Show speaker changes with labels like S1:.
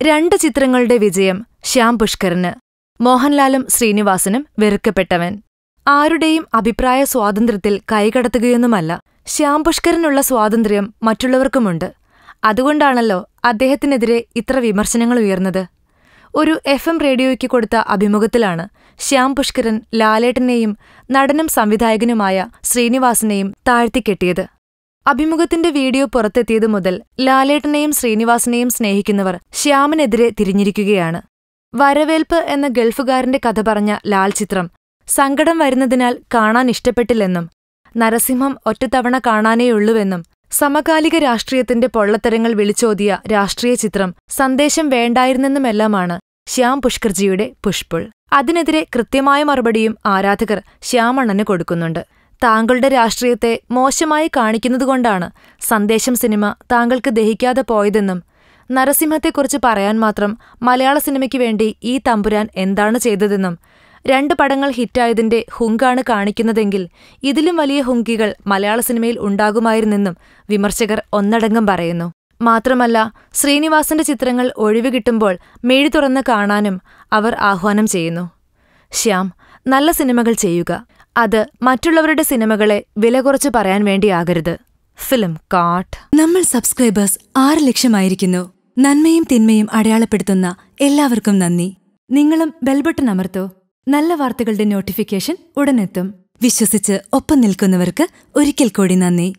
S1: രണ്ട് ചിത്രങ്ങളുടെ വിജയം ശ്യാം പുഷ്കറിന്. മോഹൻലാലും ശ്രീനിവാസനും വെറുക്കപ്പെട്ടവൻ. ആരുടെയും അഭിപ്രായ സ്വാതന്ത്ര്യത്തിൽ കൈകടത്തുകയൊന്നുമല്ല ശ്യാം പുഷ്കറിനുള്ള സ്വാതന്ത്ര്യം മറ്റുള്ളവർക്കുമുണ്ട്. അതുകൊണ്ടാണല്ലോ അദ്ദേഹത്തിനെതിരെ ഇത്ര വിമർശനങ്ങൾ ഉയർന്നത്. ഒരു എഫ് എം റേഡിയോയ്ക്ക് കൊടുത്ത അഭിമുഖത്തിലാണ് ശ്യാം പുഷ്കരൻ ലാലേട്ടനെയും നടനും സംവിധായകനുമായ ശ്രീനിവാസനെയും താഴ്ത്തിക്കെട്ടിയത്. അഭിമുഖത്തിന്റെ വീഡിയോ പുറത്തെത്തിയതു മുതൽ ലാലേട്ടനെയും ശ്രീനിവാസനെയും സ്നേഹിക്കുന്നവർ ശ്യാമിനെതിരെ തിരിഞ്ഞിരിക്കുകയാണ്. വരവേൽപ്പ് എന്ന ഗൾഫുകാരന്റെ കഥ പറഞ്ഞ ലാൽ ചിത്രം സങ്കടം വരുന്നതിനാൽ കാണാൻ ഇഷ്ടപ്പെട്ടില്ലെന്നും നരസിംഹം ഒറ്റത്തവണ കാണാനേയുള്ളൂവെന്നും സമകാലിക രാഷ്ട്രീയത്തിന്റെ പൊള്ളത്തരങ്ങൾ വിളിച്ചോതിയ രാഷ്ട്രീയ ചിത്രം സന്ദേശം വേണ്ടായിരുന്നെന്നുമെല്ലാമാണ് ശ്യാം പുഷ്കർജിയുടെ പുഷ്പുൾ. അതിനെതിരെ കൃത്യമായ മറുപടിയും ആരാധകർ ശ്യാമണ്ണന് കൊടുക്കുന്നുണ്ട്. താങ്കളുടെ രാഷ്ട്രീയത്തെ മോശമായി കാണിക്കുന്നതുകൊണ്ടാണ് സന്ദേശം സിനിമ താങ്കൾക്ക് ദഹിക്കാതെ പോയതെന്നും നരസിംഹത്തെക്കുറിച്ച് പറയാൻ മാത്രം മലയാള സിനിമയ്ക്ക് വേണ്ടി ഈ തമ്പുരാൻ എന്താണ് ചെയ്തതെന്നും രണ്ട് പടങ്ങൾ ഹിറ്റായതിന്റെ ഹുങ്കാണ് കാണിക്കുന്നതെങ്കിൽ ഇതിലും വലിയ ഹുങ്കികൾ മലയാള സിനിമയിൽ ഉണ്ടാകുമായിരുന്നെന്നും വിമർശകർ ഒന്നടങ്കം പറയുന്നു. മാത്രമല്ല ശ്രീനിവാസന്റെ ചിത്രങ്ങൾ ഒഴിവ് കിട്ടുമ്പോൾ മെഴി തുറന്ന് കാണാനും അവർ ആഹ്വാനം ചെയ്യുന്നു. ശ്യാം നല്ല സിനിമകൾ ചെയ്യുക. അത് മറ്റുള്ളവരുടെ സിനിമകളെ വില കുറച്ച് പറയാൻ വേണ്ടിയാകരുത്. ഫിലിം കാട്ട്
S2: നമ്മൾ സബ്സ്ക്രൈബേഴ്സ് ആറ് ലക്ഷമായിരിക്കുന്നു. നന്മയും തിന്മയും അടയാളപ്പെടുത്തുന്ന എല്ലാവർക്കും നന്ദി. നിങ്ങളും ബെൽബട്ടൺ അമർത്തോ. നല്ല വാർത്തകളുടെ നോട്ടിഫിക്കേഷൻ ഉടനെത്തും. വിശ്വസിച്ച് ഒപ്പം നിൽക്കുന്നവർക്ക് ഒരിക്കൽ കൂടി നന്ദി.